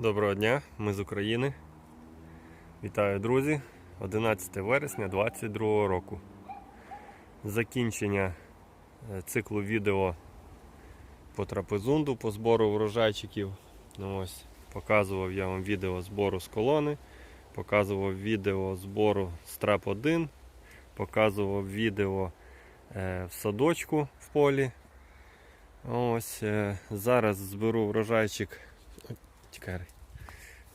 Доброго дня, ми з України. Вітаю, друзі! 11 вересня 2022 року. Закінчення е, циклу відео по трапезунду, по збору врожайчиків. Ну, ось, показував я вам відео збору з колони, показував відео збору з трап 1, показував відео е, в садочку в полі. Ось е, зараз зберу врожайчик. Ой,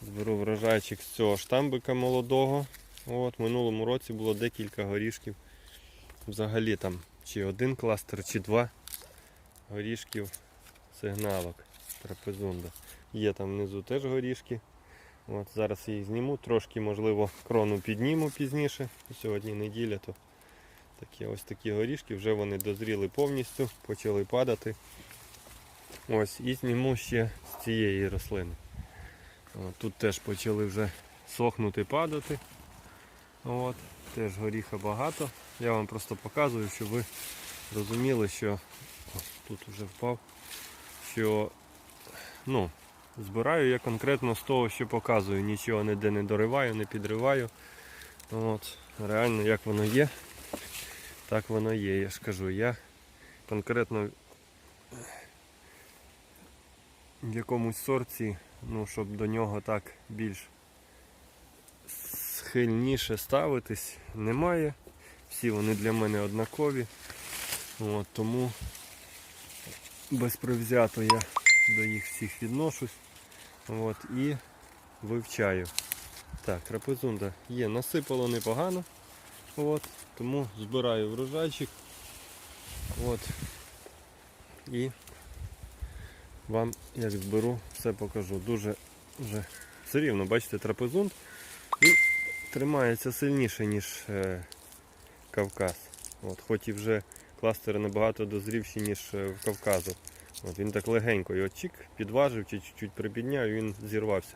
Зберу врожайчик з цього штамбика молодого. От, минулому році було декілька горішків. Взагалі там чи один кластер, чи два горішків сигналок трапезунда. Є там внизу теж горішки. От, зараз я їх зніму, трошки, можливо, крону підніму пізніше. Сьогодні неділя, то такі ось такі горішки, вже вони дозріли повністю, почали падати. Ось, і зніму ще з цієї рослини. Тут теж почали вже сохнути, падати. От, теж горіха багато. Я вам просто показую, щоб ви розуміли, що ось тут вже впав, що ну, збираю я конкретно з того, що показую. Нічого ніде не дориваю, не підриваю. От, реально як воно є, так воно є. Я ж кажу, я конкретно в якомусь сорці, ну, щоб до нього так більш схильніше ставитись, немає. Всі вони для мене однакові. От, тому безпривзято я до їх всіх відношусь. От, і вивчаю. Так, трапезунда є, насипало непогано. От, тому збираю врожайчик. От, і вам як зберу, все покажу. Дуже вже все рівно, бачите, трапезунд і тримається сильніше, ніж е, Кавказ. От, хоч і вже кластери набагато дозрівші, ніж е, в Кавказу. От, він так легенько його чик, підважив чи чуть-чуть припідняв і він зірвався.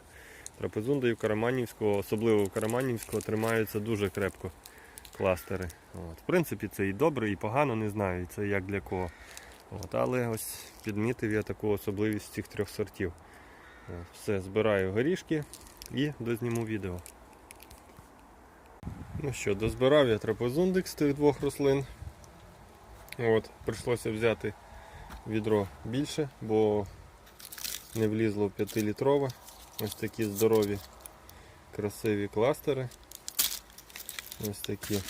Трапезундою Караманівського, особливо в Караманівського, тримаються дуже крепко кластери. От. В принципі, це і добре, і погано, не знаю, і це як для кого. От, але ось підмітив я таку особливість цих трьох сортів. Все, збираю горішки і дозніму відео. Ну що, дозбирав я трапезундик з тих двох рослин. От, прийшлося взяти відро більше, бо не влізло в 5-літрове. Ось такі здорові, красиві кластери. Ось такі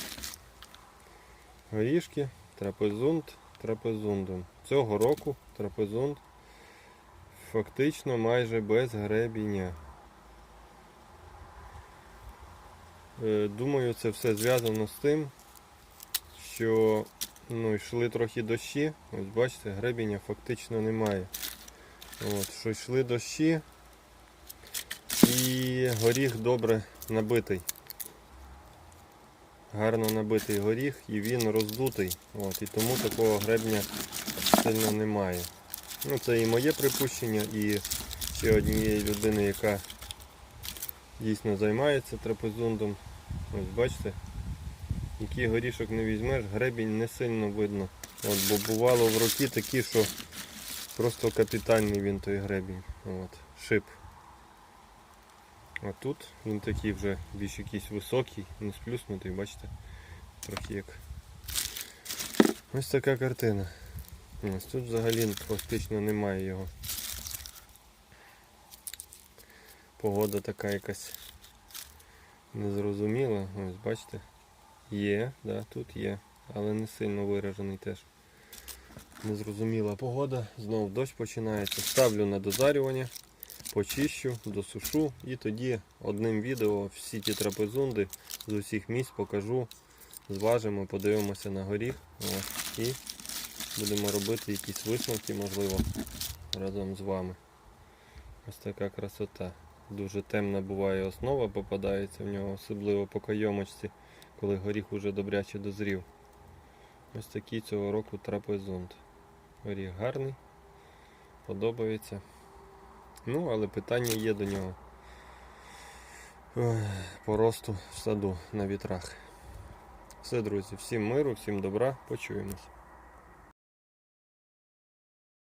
горішки, трапезунд, трапезундом. Цього року трапезунд фактично майже без гребіння. Е, Думаю, це все зв'язано з тим, що ну, йшли трохи дощі. Ось бачите, гребіння фактично немає. От, що йшли дощі і горіх добре набитий. Гарно набитий горіх і він роздутий. От, і тому такого гребня сильно немає. Ну, Це і моє припущення, і ще однієї людини, яка дійсно займається трапезундом. Ось бачите, який горішок не візьмеш, гребінь не сильно видно. От, бо бувало в роки такі, що просто капітальний він той гребінь. От, шип. А тут він такий вже більш якийсь високий, не сплюснутий, бачите? Трохи як. Ось така картина. Ось тут взагалі практично немає його. Погода така якась незрозуміла. Ось бачите. Є, да, тут є, але не сильно виражений теж. Незрозуміла погода, знову дощ починається. Ставлю на дозарювання, почищу, досушу і тоді одним відео всі ті трапезунди з усіх місць покажу, зважимо, подивимося на горіх і будемо робити якісь висновки, можливо, разом з вами. Ось така красота. Дуже темна буває основа, попадається в нього, особливо по кайомочці, коли горіх уже добряче дозрів. Ось такий цього року трапезунд. Горіх гарний, подобається. Ну, але питання є до нього по росту в саду на вітрах. Все, друзі, всім миру, всім добра, почуємось.